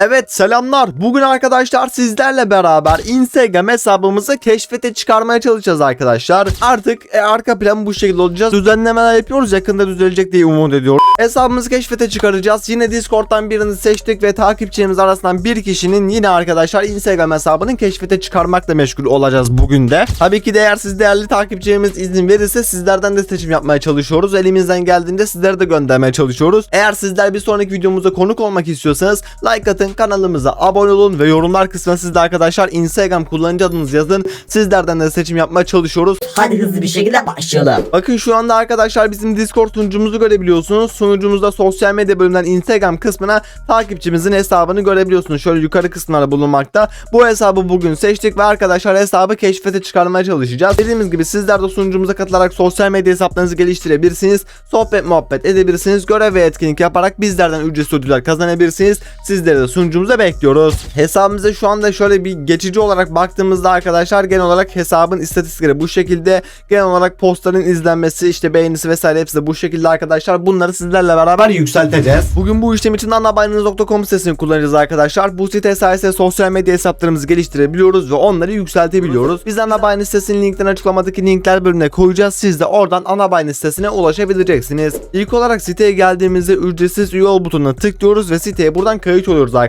Evet selamlar. Bugün arkadaşlar sizlerle beraber Instagram hesabımızı keşfete çıkarmaya çalışacağız arkadaşlar. Artık e, arka plan bu şekilde olacağız. Düzenlemeler yapıyoruz. Yakında düzelecek diye umut ediyorum. Hesabımızı keşfete çıkaracağız. Yine Discord'dan birini seçtik ve takipçilerimiz arasından bir kişinin yine arkadaşlar Instagram hesabını keşfete çıkarmakla meşgul olacağız bugün de. Tabii ki de eğer siz değerli takipçilerimiz izin verirse sizlerden de seçim yapmaya çalışıyoruz. Elimizden geldiğinde sizlere de göndermeye çalışıyoruz. Eğer sizler bir sonraki videomuza konuk olmak istiyorsanız like atın, kanalımıza abone olun ve yorumlar kısmına siz de arkadaşlar Instagram kullanıcı adınızı yazın. Sizlerden de seçim yapmaya çalışıyoruz. Hadi hızlı bir şekilde başlayalım. Bakın şu anda arkadaşlar bizim Discord sunucumuzu görebiliyorsunuz. Sunucumuzda sosyal medya bölümünden Instagram kısmına takipçimizin hesabını görebiliyorsunuz. Şöyle yukarı kısımlarda bulunmakta. Bu hesabı bugün seçtik ve arkadaşlar hesabı keşfete çıkarmaya çalışacağız. Dediğimiz gibi sizler de sunucumuza katılarak sosyal medya hesaplarınızı geliştirebilirsiniz. Sohbet muhabbet edebilirsiniz. Görev ve etkinlik yaparak bizlerden ücretsiz ödüller kazanabilirsiniz. Sizleri de sunucumuza bekliyoruz. Hesabımıza şu anda şöyle bir geçici olarak baktığımızda arkadaşlar genel olarak hesabın istatistikleri bu şekilde. Genel olarak postların izlenmesi işte beğenisi vesaire hepsi de bu şekilde arkadaşlar. Bunları sizlerle beraber yükselteceğiz. Bugün bu işlem için anabaynınız.com sitesini kullanacağız arkadaşlar. Bu site sayesinde sosyal medya hesaplarımızı geliştirebiliyoruz ve onları yükseltebiliyoruz. Biz Anabayni sitesinin linkten açıklamadaki linkler bölümüne koyacağız. Siz de oradan Anabayni sitesine ulaşabileceksiniz. İlk olarak siteye geldiğimizde ücretsiz üye ol butonuna tıklıyoruz ve siteye buradan kayıt oluyoruz arkadaşlar.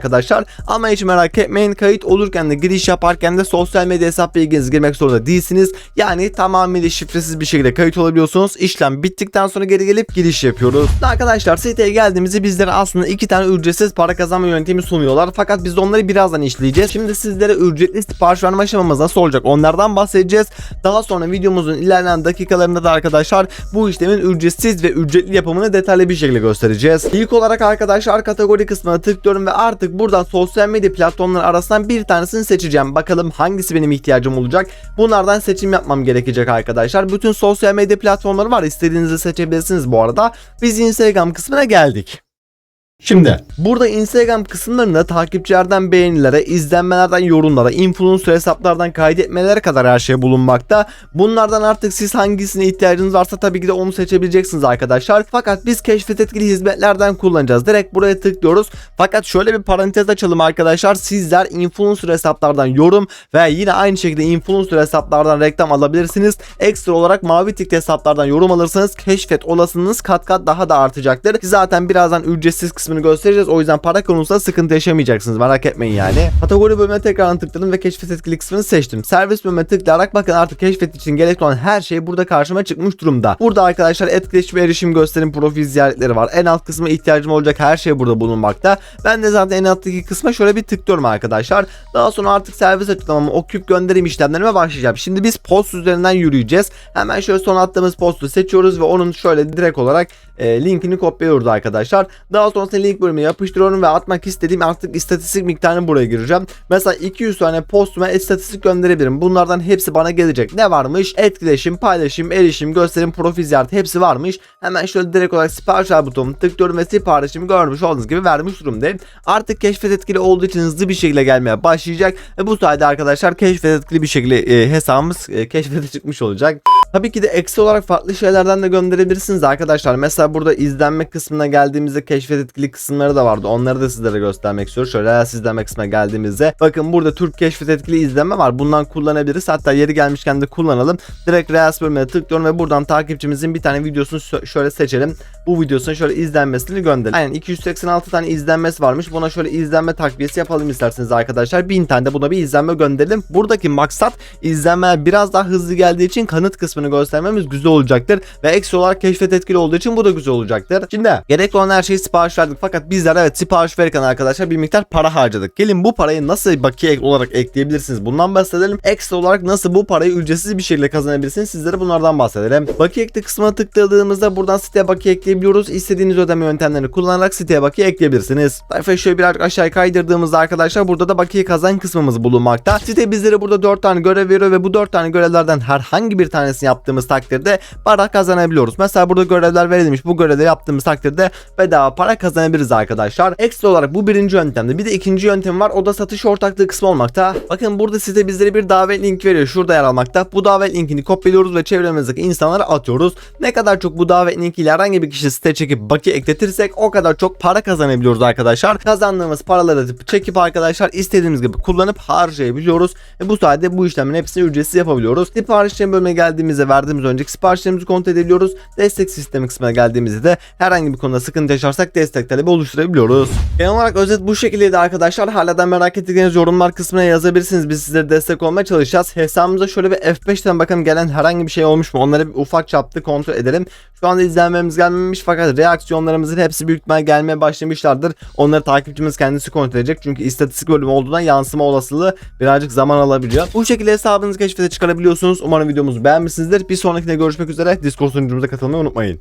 Ama hiç merak etmeyin kayıt olurken de giriş yaparken de sosyal medya hesap bilginizi girmek zorunda değilsiniz. Yani tamamıyla şifresiz bir şekilde kayıt olabiliyorsunuz. İşlem bittikten sonra geri gelip giriş yapıyoruz. Arkadaşlar siteye geldiğimizde bizlere aslında iki tane ücretsiz para kazanma yöntemi sunuyorlar. Fakat biz de onları birazdan işleyeceğiz. Şimdi sizlere ücretli sipariş verme aşamamız nasıl olacak onlardan bahsedeceğiz. Daha sonra videomuzun ilerleyen dakikalarında da arkadaşlar bu işlemin ücretsiz ve ücretli yapımını detaylı bir şekilde göstereceğiz. İlk olarak arkadaşlar kategori kısmına tıklıyorum ve artık buradan sosyal medya platformları arasından bir tanesini seçeceğim. Bakalım hangisi benim ihtiyacım olacak. Bunlardan seçim yapmam gerekecek arkadaşlar. Bütün sosyal medya platformları var. İstediğinizi seçebilirsiniz bu arada. Biz Instagram kısmına geldik. Şimdi burada Instagram kısımlarında takipçilerden beğenilere, izlenmelerden yorumlara, influencer hesaplardan kaydetmelere kadar her şey bulunmakta. Bunlardan artık siz hangisine ihtiyacınız varsa tabii ki de onu seçebileceksiniz arkadaşlar. Fakat biz keşfet etkili hizmetlerden kullanacağız. Direkt buraya tıklıyoruz. Fakat şöyle bir parantez açalım arkadaşlar. Sizler influencer hesaplardan yorum ve yine aynı şekilde influencer hesaplardan reklam alabilirsiniz. Ekstra olarak mavi tikli hesaplardan yorum alırsanız keşfet olasılığınız kat kat daha da artacaktır. Zaten birazdan ücretsiz kısmını göstereceğiz. O yüzden para konusunda sıkıntı yaşamayacaksınız. Merak etmeyin yani. Kategori bölümüne tekrar tıkladım ve keşfet etkili kısmını seçtim. Servis bölümüne tıklayarak bakın artık keşfet için gerekli olan her şey burada karşıma çıkmış durumda. Burada arkadaşlar etkileşim, erişim, gösterim, profil ziyaretleri var. En alt kısma ihtiyacım olacak her şey burada bulunmakta. Ben de zaten en alttaki kısma şöyle bir tıklıyorum arkadaşlar. Daha sonra artık servis açıklamamı okuyup gönderim işlemlerime başlayacağım. Şimdi biz post üzerinden yürüyeceğiz. Hemen şöyle son attığımız postu seçiyoruz ve onun şöyle direkt olarak e, linkini kopyalıyoruz arkadaşlar. Daha sonrasında link bölümüne yapıştırıyorum ve atmak istediğim artık istatistik miktarını buraya gireceğim. Mesela 200 tane postuma istatistik gönderebilirim. Bunlardan hepsi bana gelecek. Ne varmış? Etkileşim, paylaşım, erişim, gösterim, profil ziyareti hepsi varmış. Hemen şöyle direkt olarak sipariş ver butonuna tıklıyorum ve siparişimi görmüş olduğunuz gibi vermiş durumdayım. Artık keşfet etkili olduğu için hızlı bir şekilde gelmeye başlayacak. Ve bu sayede arkadaşlar keşfet etkili bir şekilde e, hesabımız e, keşfete çıkmış olacak. Tabii ki de eksi olarak farklı şeylerden de gönderebilirsiniz arkadaşlar. Mesela burada izlenme kısmına geldiğimizde keşfet etkili kısımları da vardı. Onları da sizlere göstermek istiyorum. Şöyle Reels izleme kısmına geldiğimizde bakın burada Türk keşfet etkili izlenme var. Bundan kullanabiliriz. Hatta yeri gelmişken de kullanalım. Direkt Reels bölümüne tıklıyorum ve buradan takipçimizin bir tane videosunu şöyle seçelim. Bu videosunun şöyle izlenmesini gönderelim. Aynen 286 tane izlenmesi varmış. Buna şöyle izlenme takviyesi yapalım isterseniz arkadaşlar. 1000 tane de buna bir izlenme gönderelim. Buradaki maksat izlenmeler biraz daha hızlı geldiği için kanıt kısmını göstermemiz güzel olacaktır. Ve eksi olarak keşfet etkili olduğu için bu da güzel olacaktır. Şimdi gerekli olan her şeyi sipariş verdik. Fakat bizler evet sipariş verirken arkadaşlar bir miktar para harcadık. Gelin bu parayı nasıl bakiye olarak ekleyebilirsiniz? Bundan bahsedelim. Ekstra olarak nasıl bu parayı ücretsiz bir şekilde kazanabilirsiniz? Sizlere bunlardan bahsedelim. Bakiye ekle kısmına tıkladığımızda buradan siteye bakiye ekleyebiliyoruz. İstediğiniz ödeme yöntemlerini kullanarak siteye bakiye ekleyebilirsiniz. Sayfayı şöyle birazcık aşağı kaydırdığımızda arkadaşlar burada da bakiye kazan kısmımız bulunmakta. Site bizlere burada 4 tane görev veriyor ve bu 4 tane görevlerden herhangi bir tanesini yaptığımız takdirde para kazanabiliyoruz. Mesela burada görevler verilmiş. Bu görevleri yaptığımız takdirde bedava para kazanabiliriz arkadaşlar. Ekstra olarak bu birinci yöntemde. Bir de ikinci yöntem var. O da satış ortaklığı kısmı olmakta. Bakın burada size bizlere bir davet link veriyor. Şurada yer almakta. Bu davet linkini kopyalıyoruz ve çevremizdeki insanlara atıyoruz. Ne kadar çok bu davet linkiyle herhangi bir kişi site çekip bakiye ekletirsek o kadar çok para kazanabiliyoruz arkadaşlar. Kazandığımız paraları da çekip arkadaşlar istediğimiz gibi kullanıp harcayabiliyoruz. Ve bu sayede bu işlemin hepsini ücretsiz yapabiliyoruz. Siparişlerin bölümüne geldiğimizde verdiğimiz önceki siparişlerimizi kontrol edebiliyoruz. Destek sistemi kısmına geldiğimizde de herhangi bir konuda sıkıntı yaşarsak destek talebi oluşturabiliyoruz. Genel olarak özet bu şekildeydi arkadaşlar. Hala da merak ettikleriniz yorumlar kısmına yazabilirsiniz. Biz sizlere destek olmaya çalışacağız. Hesabımıza şöyle bir F5'ten bakalım gelen herhangi bir şey olmuş mu? Onları bir ufak çapta kontrol edelim. Şu anda izlenmemiz gelmemiş fakat reaksiyonlarımızın hepsi büyük ihtimal gelmeye başlamışlardır. Onları takipçimiz kendisi kontrol edecek. Çünkü istatistik bölümü olduğundan yansıma olasılığı birazcık zaman alabiliyor. Bu şekilde hesabınızı keşfete çıkarabiliyorsunuz. Umarım videomuzu beğenmişsinizdir. Bir sonrakinde görüşmek üzere. Discord sunucumuza katılmayı unutmayın.